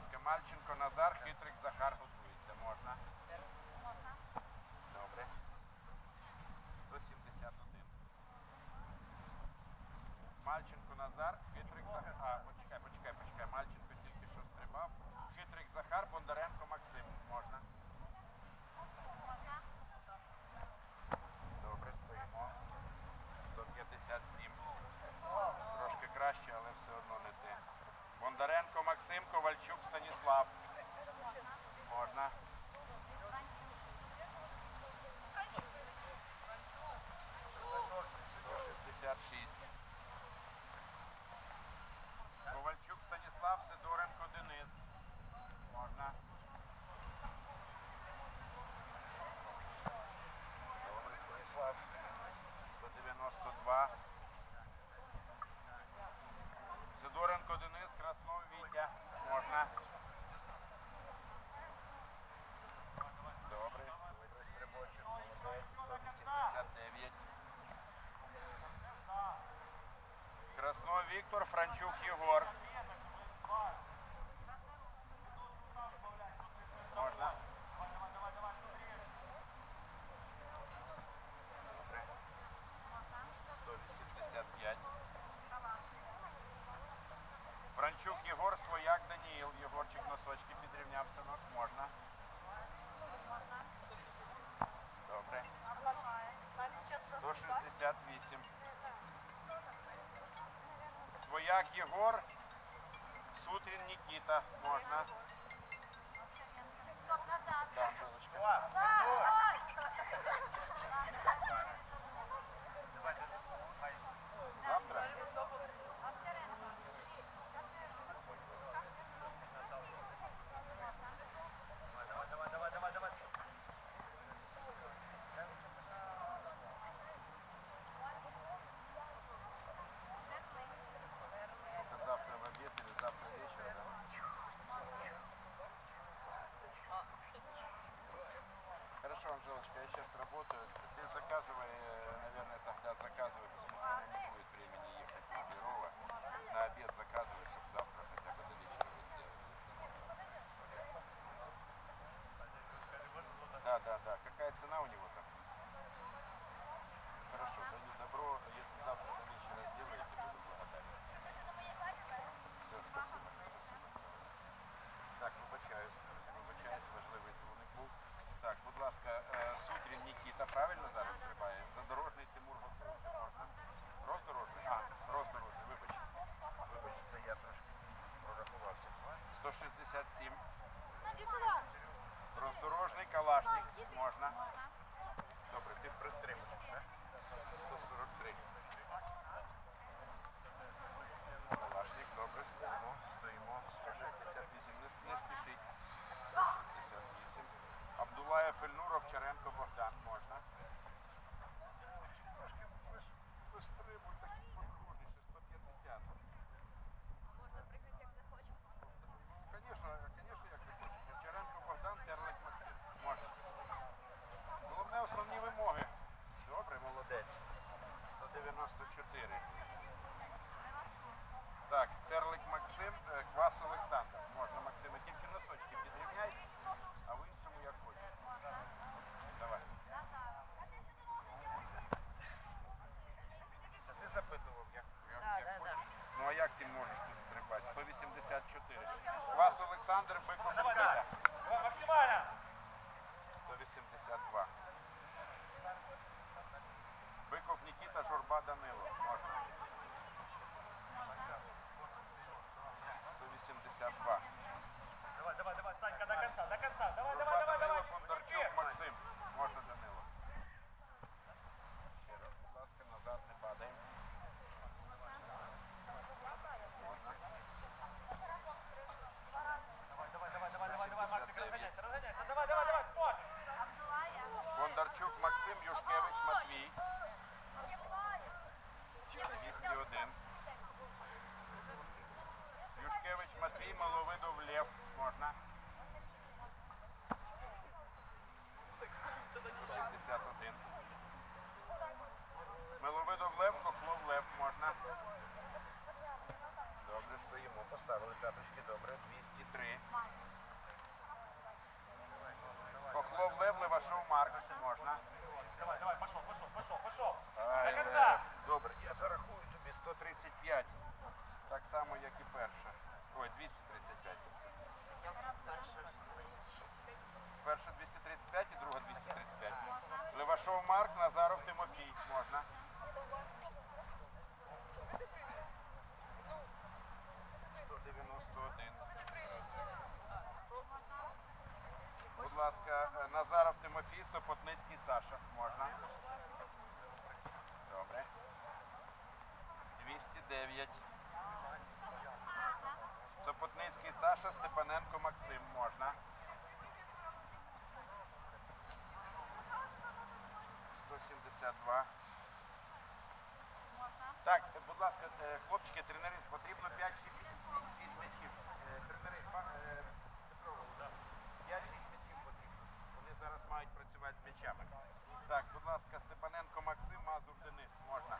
ласка, Мальченко, Назар, Хитрик, Захар готується. Можна? Добре. 171. Мальченко, Назар, Хитрик, Захар. А, почекай, почекай, почекай. Мальченко тільки що стрибав. Хитрик, Захар. 하나 Баранчук Єгор. Буряк Єгор, Сутрін Нікіта. Можна. Так, 235, так само, як і перша. Ой, 235. Перша 235. стоять. Сопутницький Саша, Степаненко Максим можна. 172. Так, будь ласка, е, хлопчики, тренери, потрібно 5-6 м'ячів. Е, тренери, е, Петрову, 5-6 м'ячів потрібно. Вони зараз мають працювати з м'ячами. Так, будь ласка, Степаненко Максим, Мазур Денис, можна.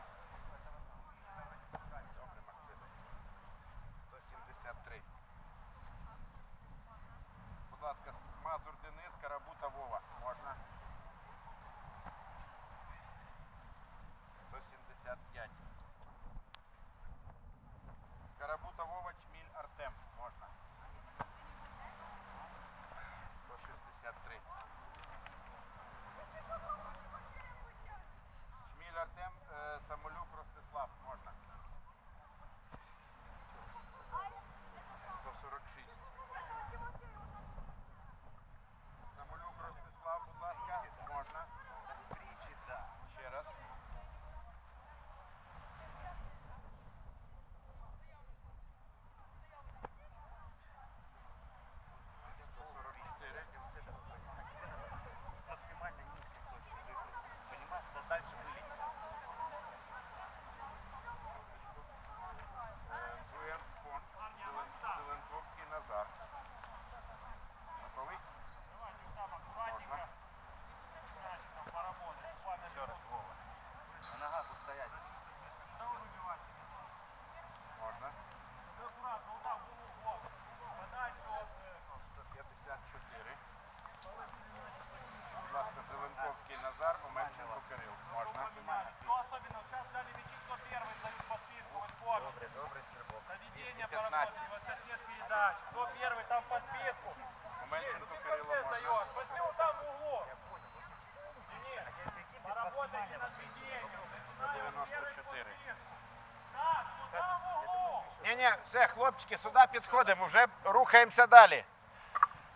Саня, все, хлопчики, сюди підходимо, вже рухаємося далі.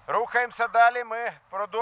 Рухаємося далі, ми продовжуємо.